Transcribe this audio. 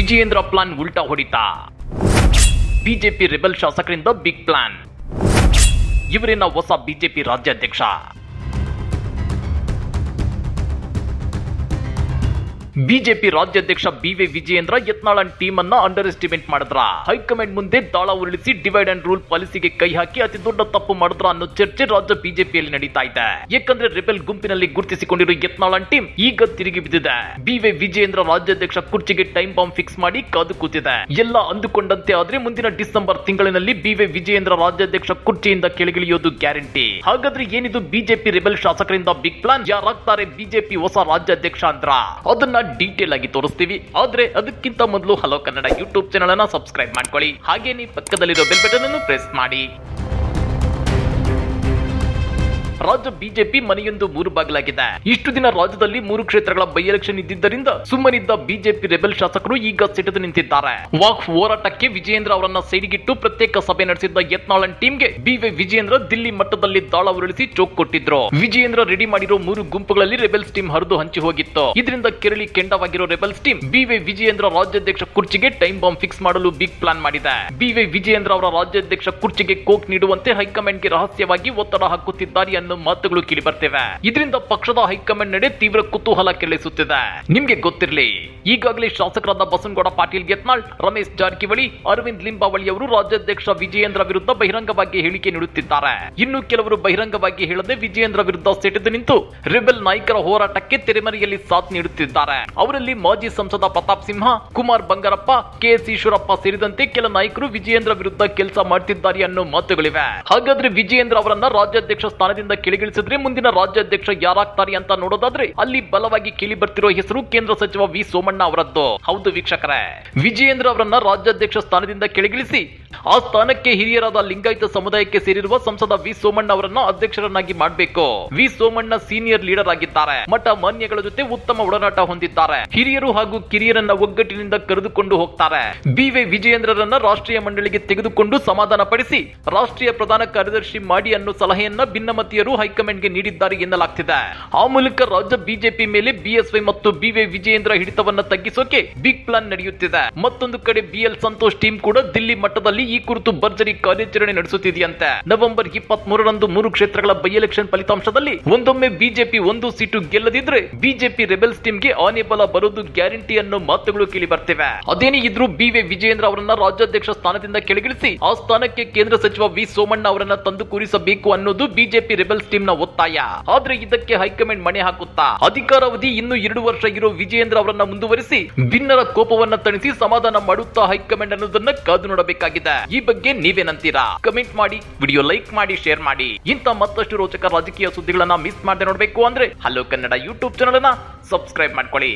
Vijayendra plan ಉಲ್ಟಾ ಹೊಡಿತ. BJP rebel ಶಾಸಕರಿಂದ ಬಿಗ್ ಪ್ಲಾನ್. ಇವರಿನ ಹೊಸ ಬಿಜೆಪಿ ರಾಜ್ಯಾಧ್ಯಕ್ಷ. ಬಿಜೆಪಿ ರಾಜ್ಯಾಧ್ಯಕ್ಷ ಬಿವಿ ವಿಜಯೇಂದ್ರ ಯತ್ನಾಳನ್ ಟೀಮ್ ಅನ್ನ ಅಂಡರ್ ಎಸ್ಟಿಮೇಟ್ ಮಾಡಿದ್ರ. ಹೈಕಮಾಂಡ್ ಮುಂದೆ ದಾಳ ಉರುಳಿಸಿ ಡಿವೈಡ್ ಅಂಡ್ ರೂಲ್ ಪಾಲಿಸಿಗೆ ಕೈ ಹಾಕಿ ಅತಿ ದೊಡ್ಡ ತಪ್ಪು ಮಾಡಿದ್ರ ಅನ್ನೋ ಚರ್ಚೆ ರಾಜ್ಯ ಬಿಜೆಪಿಯಲ್ಲಿ ನಡೀತಾ ಇದೆ. ಯಾಕಂದ್ರೆ ರೆಬೆಲ್ ಗುಂಪಿನಲ್ಲಿ ಗುರುತಿಸಿಕೊಂಡಿರೋ ಯತ್ನಾಳನ್ ಟೀಮ್ ಈಗ ತಿರುಗಿ ಬಿದ್ದಿದೆ. ಬಿವಿ ವಿಜಯೇಂದ್ರ ರಾಜ್ಯಾಧ್ಯಕ್ಷ ಕುರ್ಚಿಗೆ ಟೈಮ್ ಬಾಂಬ್ ಫಿಕ್ಸ್ ಮಾಡಿ ಕಾದು ಕೂತಿದೆ. ಎಲ್ಲ ಅಂದುಕೊಂಡಂತೆ ಆದ್ರೆ ಮುಂದಿನ ಡಿಸೆಂಬರ್ ತಿಂಗಳಿನಲ್ಲಿ ಬಿವಿ ವಿಜಯೇಂದ್ರ ರಾಜ್ಯಾಧ್ಯಕ್ಷ ಕುರ್ಚಿಯಿಂದ ಕೆಳಗಿಳಿಯೋದು ಗ್ಯಾರಂಟಿ. ಹಾಗಾದ್ರೆ ಏನಿದು ಬಿಜೆಪಿ ರೆಬೆಲ್ ಶಾಸಕರಿಂದ ಬಿಗ್ ಪ್ಲಾನ್? ಯಾರಾಗ್ತಾರೆ ಬಿಜೆಪಿ ಹೊಸ ರಾಜ್ಯಾಧ್ಯಕ್ಷ ಅಂದ್ರ? ಅದನ್ನ ಡೀಟೇಲ್ ಆಗಿ ತೋರಿಸ್ತೀವಿ. ಆದ್ರೆ ಅದಕ್ಕಿಂತ ಮೊದಲು ಹಲೋ ಕನ್ನಡ ಯೂಟ್ಯೂಬ್ ಚಾನಲ್ ಅನ್ನ ಸಬ್ಸ್ಕ್ರೈಬ್ ಮಾಡ್ಕೊಳ್ಳಿ. ಹಾಗೆ ನೀವು ಪಕ್ಕದಲ್ಲಿರೋ ಬೆಲ್ ಬಟನ್ ಅನ್ನು ಪ್ರೆಸ್ ಮಾಡಿ. ರಾಜ್ಯ ಬಿಜೆಪಿ ಮನೆಯೊಂದು ಮೂರು ಬಾಗಿಲಾಗಿದೆ. ಇಷ್ಟು ದಿನ ರಾಜ್ಯದಲ್ಲಿ ಮೂರು ಕ್ಷೇತ್ರಗಳ ಬೈ ಎಲೆಕ್ಷನ್ ಇದ್ದಿದ್ದರಿಂದ ಸುಮ್ಮನಿದ್ದ ಬಿಜೆಪಿ ರೆಬೆಲ್ ಶಾಸಕರು ಈಗ ಸಿಟಿದು ನಿಂತಿದ್ದಾರೆ. ವಾಕ್ ಹೋರಾಟಕ್ಕೆ ವಿಜಯೇಂದ್ರ ಅವರನ್ನ ಸೈಡಿಗಿಟ್ಟು ಪ್ರತ್ಯೇಕ ಸಭೆ ನಡೆಸಿದ್ದ ಯತ್ನಾಳನ್ ಟೀಮ್ಗೆ ಬಿವಿ ವಿಜಯೇಂದ್ರ ದಿಲ್ಲಿ ಮಟ್ಟದಲ್ಲಿ ದಾಳ ಉರುಳಿಸಿ ಚೋಕ್ ಕೊಟ್ಟಿದ್ರು. ವಿಜಯೇಂದ್ರ ರೆಡಿ ಮಾಡಿರೋ ಮೂರು ಗುಂಪುಗಳಲ್ಲಿ ರೆಬೆಲ್ಸ್ ಟೀಮ್ ಹರಿದು ಹಂಚಿ ಹೋಗಿತ್ತು. ಇದರಿಂದ ಕೆರಳಿ ಕೆಂಡವಾಗಿರೋ ರೆಬೆಲ್ಸ್ ಟೀಮ್ ಬಿವಿ ವಿಜಯೇಂದ್ರ ರಾಜ್ಯಾಧ್ಯಕ್ಷ ಕುರ್ಚಿಗೆ ಟೈಮ್ ಬಾಂಬ್ ಫಿಕ್ಸ್ ಮಾಡಲು ಬಿಗ್ ಪ್ಲಾನ್ ಮಾಡಿದೆ. ಬಿವಿ ವಿಜಯೇಂದ್ರ ಅವರ ರಾಜ್ಯಾಧ್ಯಕ್ಷ ಕುರ್ಚಿಗೆ ಕೋಕ್ ನೀಡುವಂತೆ ಹೈಕಮಾಂಡ್ಗೆ ರಹಸ್ಯವಾಗಿ ಒತ್ತಡ ಹಾಕುತ್ತಿದ್ದಾರೆ ಮಾತುಗಳು ಕೇಳಿ ಬರ್ತಿವೆ. ಇದರಿಂದ ಪಕ್ಷದ ಹೈಕಮಾಂಡ್ ನಡೆ ತೀವ್ರ ಕುತೂಹಲ ಕೆರಳಿಸುತ್ತಿದೆ. ನಿಮ್ಗೆ ಗೊತ್ತಿರಲಿ, ಈಗಾಗಲೇ ಶಾಸಕರಾದ ಬಸನಗೌಡ ಪಾಟೀಲ್ ಯತ್ನಾಳ್ ರಮೇಶ್ ಜಾರಕಿಹೊಳಿ, ಅರವಿಂದ್ ಲಿಂಬಾವಳಿ ಅವರು ರಾಜ್ಯಾಧ್ಯಕ್ಷ ವಿಜಯೇಂದ್ರ ವಿರುದ್ಧ ಬಹಿರಂಗವಾಗಿ ಹೇಳಿಕೆ ನೀಡುತ್ತಿದ್ದಾರೆ. ಇನ್ನು ಕೆಲವರು ಬಹಿರಂಗವಾಗಿ ಹೇಳದೆ ವಿಜಯೇಂದ್ರ ವಿರುದ್ಧ ಸೆಟೆದು ನಿಂತು ರೆಬೆಲ್ ನಾಯಕರ ಹೋರಾಟಕ್ಕೆ ತೆರೆಮರೆಯಲ್ಲಿ ಸಾಥ್ ನೀಡುತ್ತಿದ್ದಾರೆ. ಅವರಲ್ಲಿ ಮಾಜಿ ಸಂಸದ ಪ್ರತಾಪ್ ಸಿಂಹ, ಕುಮಾರ್ ಬಂಗಾರಪ್ಪ ಕೆಎಸ್ ಈಶ್ವರಪ್ಪ ಸೇರಿದಂತೆ ಕೆಲ ನಾಯಕರು ವಿಜಯೇಂದ್ರ ವಿರುದ್ಧ ಕೆಲಸ ಮಾಡ್ತಿದ್ದಾರೆ ಅನ್ನೋ ಮಾತುಗಳಿವೆ. ಹಾಗಾದ್ರೆ ವಿಜಯೇಂದ್ರ ಅವರನ್ನ ರಾಜ್ಯಾಧ್ಯಕ್ಷ ಸ್ಥಾನದಿಂದ ಕೆಳಗಿಳಿಸಿದ್ರೆ ಮುಂದಿನ ರಾಜ್ಯಾಧ್ಯಕ್ಷ ಯಾರಾಗ್ತಾರೆ ಅಂತ ನೋಡೋದಾದ್ರೆ ಅಲ್ಲಿ ಬಲವಾಗಿ ಕೇಳಿ ಬರ್ತಿರೋ ಹೆಸರು ಕೇಂದ್ರ ಸಚಿವ ವಿ ಸೋಮಣ್ಣ ಅವರದ್ದು. ಹೌದು ವೀಕ್ಷಕರೇ. ವಿಜಯೇಂದ್ರ ಅವರನ್ನ ರಾಜ್ಯಾಧ್ಯಕ್ಷ ಸ್ಥಾನದಿಂದ ಕೆಳಗಿಳಿಸಿ ಆ ಸ್ಥಾನಕ್ಕೆ ಹಿರಿಯರಾದ ಲಿಂಗಾಯತ ಸಮುದಾಯಕ್ಕೆ ಸೇರಿರುವ ಸಂಸದ ವಿ ಸೋಮಣ್ಣ ಅವರನ್ನ ಅಧ್ಯಕ್ಷರನ್ನಾಗಿ ಮಾಡಬೇಕು. ವಿ ಸೋಮಣ್ಣ ಸೀನಿಯರ್ ಲೀಡರ್ ಆಗಿದ್ದಾರೆ. ಮಠ ಮಾನ್ಯಗಳ ಜೊತೆ ಉತ್ತಮ ಒಡನಾಟ ಹೊಂದಿದ್ದಾರೆ. ಹಿರಿಯರು ಹಾಗೂ ಕಿರಿಯರನ್ನ ಒಗ್ಗಟ್ಟಿನಿಂದ ಕರೆದುಕೊಂಡು ಹೋಗ್ತಾರೆ. ಬಿ ವಿ ವಿಜಯೇಂದ್ರರನ್ನ ರಾಷ್ಟ್ರೀಯ ಮಂಡಳಿಗೆ ತೆಗೆದುಕೊಂಡು ಸಮಾಧಾನ ಪಡಿಸಿ ರಾಷ್ಟ್ರೀಯ ಪ್ರಧಾನ ಕಾರ್ಯದರ್ಶಿ ಮಾಡಿ ಅನ್ನೋ ಸಲಹೆಯನ್ನ ಭಿನ್ನಮತೀಯರು ಹೈಕಮಾಂಡ್ಗೆ ನೀಡಿದ್ದಾರೆ ಎನ್ನಲಾಗ್ತಿದೆ. ಆ ಮೂಲಕ ರಾಜ್ಯ ಬಿಜೆಪಿ ಮೇಲೆ ಬಿಎಸ್ವೈ ಮತ್ತು ಬಿವೈ ವಿಜಯೇಂದ್ರ ಹಿಡಿತವನ್ನ ತಗ್ಗಿಸೋಕೆ ಬಿಗ್ ಪ್ಲಾನ್ ನಡೆಯುತ್ತಿದೆ. ಮತ್ತೊಂದು ಕಡೆ ಬಿಎಲ್ ಸಂತೋಷ್ ಟೀಮ್ ಕೂಡ ದಿಲ್ಲಿ ಮಟ್ಟದಲ್ಲಿ ಈ ಕುರಿತು ಭರ್ಜರಿ ಕಾರ್ಯಾಚರಣೆ ನಡೆಸುತ್ತಿದೆಯಂತೆ. ನವೆಂಬರ್ ಇಪ್ಪತ್ತ್ ಮೂರರಂದು ಮೂರು ಕ್ಷೇತ್ರಗಳ ಬೈ ಎಲೆಕ್ಷನ್ ಫಲಿತಾಂಶದಲ್ಲಿ ಒಂದೊಮ್ಮೆ ಬಿಜೆಪಿ ಒಂದು ಸೀಟು ಗೆಲ್ಲದಿದ್ರೆ ಬಿಜೆಪಿ ರೆಬೆಲ್ಸ್ ಟೀಮ್ಗೆ ಆನೆ ಬಲ ಬರೋದು ಗ್ಯಾರಂಟಿ ಅನ್ನೋ ಮಾತುಗಳು ಕೇಳಿ ಬರ್ತಿವೆ. ಅದೇನೇ ಇದ್ರು ಬಿವೈ ವಿಜಯೇಂದ್ರ ಅವರನ್ನ ರಾಜ್ಯಾಧ್ಯಕ್ಷ ಸ್ಥಾನದಿಂದ ಕೆಳಗಿಳಿಸಿ ಆ ಸ್ಥಾನಕ್ಕೆ ಕೇಂದ್ರ ಸಚಿವ ವಿ ಸೋಮಣ್ಣ ಅವರನ್ನ ತಂದು ಕೂರಿಸಬೇಕು ಅನ್ನೋದು ಬಿಜೆಪಿ ರೆಬೆಲ್ಸ್ ಟೀಮ್ನ ಒತ್ತಾಯ. ಆದ್ರೆ ಇದಕ್ಕೆ ಹೈಕಮಾಂಡ್ ಮಣೆ ಹಾಕುತ್ತಾ? ಅಧಿಕಾರಾವಧಿ ಇನ್ನು ಎರಡು ವರ್ಷ ಇರೋ ವಿಜಯೇಂದ್ರ ಅವರನ್ನ ಮುಂದುವರಿಸಿ ಭಿನ್ನರ ಕೋಪವನ್ನ ತಣಿಸಿ ಸಮಾಧಾನ ಮಾಡುತ್ತಾ ಹೈಕಮಾಂಡ್ ಅನ್ನೋದನ್ನ ಕಾದು ನೋಡಬೇಕಾಗಿದೆ. ಈ ಬಗ್ಗೆ ನೀವೇನಂತೀರಾ ಕಮೆಂಟ್ ಮಾಡಿ, ವಿಡಿಯೋ ಲೈಕ್ ಮಾಡಿ, ಶೇರ್ ಮಾಡಿ. ಇಂತ ಮತ್ತಷ್ಟು ರೋಚಕ ರಾಜಕೀಯ ಸುದ್ದಿಗಳನ್ನ ಮಿಸ್ ಮಾಡದೆ ನೋಡಬೇಕು ಅಂದ್ರೆ ಹಲೋ ಕನ್ನಡ ಯೂಟ್ಯೂಬ್ ಚಾನಲ್ ಅನ್ನ ಸಬ್ಸ್ಕ್ರೈಬ್ ಮಾಡ್ಕೊಳ್ಳಿ.